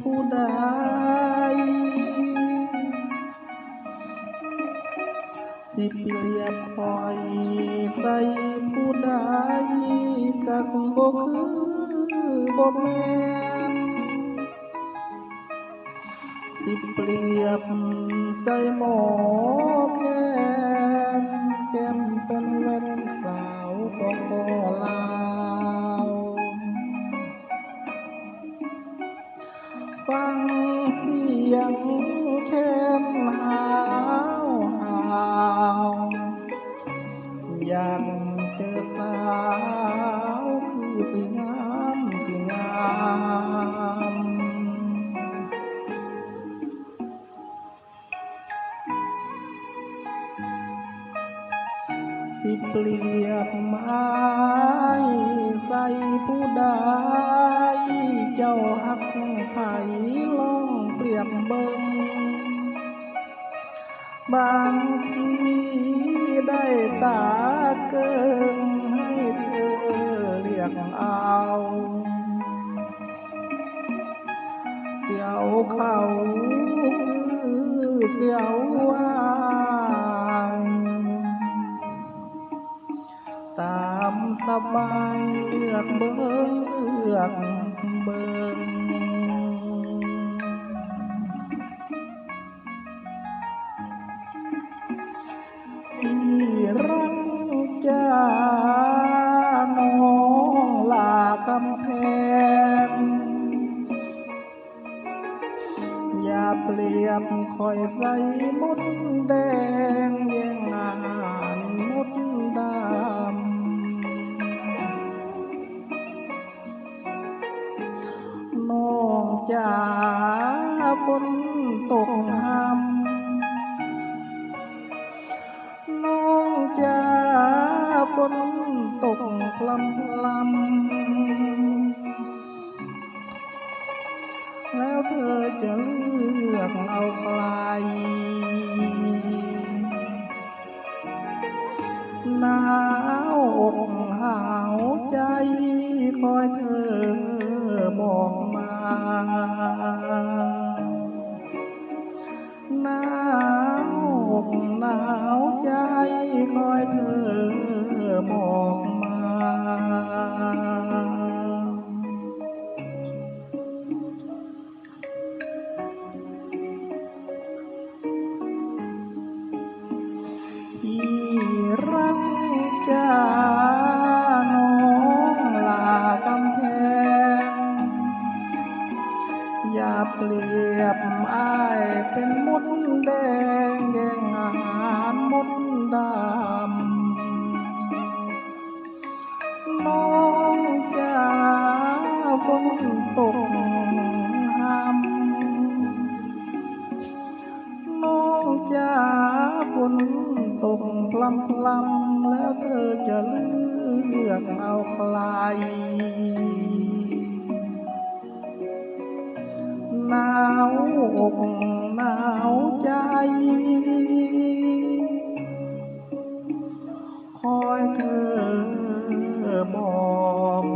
ผู้ใด สิเปรียบคอยใส่ผู้ใดก็คงบ่คือบ่แม่นสิเปรียบใส่หมอแค้นแก้มเป็นเว้นสา สิเปรียบไม้ใส่ผู้ใดเจ้าหักไผลองเปรียบเบิ่งบางทีได้ตาเกิงให้เธอเรียกเอาเสียวเขาคือเสียววา สบายเลือกเบิ้งเลือกเบิ้งที่รักจ้าน้องลากำแพง อย่าเปรียบคอยใส่มดแดงแย่งงานมดดำ จ๋าฝนตกห้ำน้องจ๋าฝนตกพลำลำแล้วเธอจะเลือกเอาใคร หนาวอกหาวใจคอยเธอบอกมา บอายเป็นมดแดงแย่งอาหารมดดำน้องจ้าฝนตกห้ำน้องจ๋าฝนตกพลำพลำแล้วเธอจะเลือกเอาใคร หนาวอกหนาวใจ คอยเธอบอก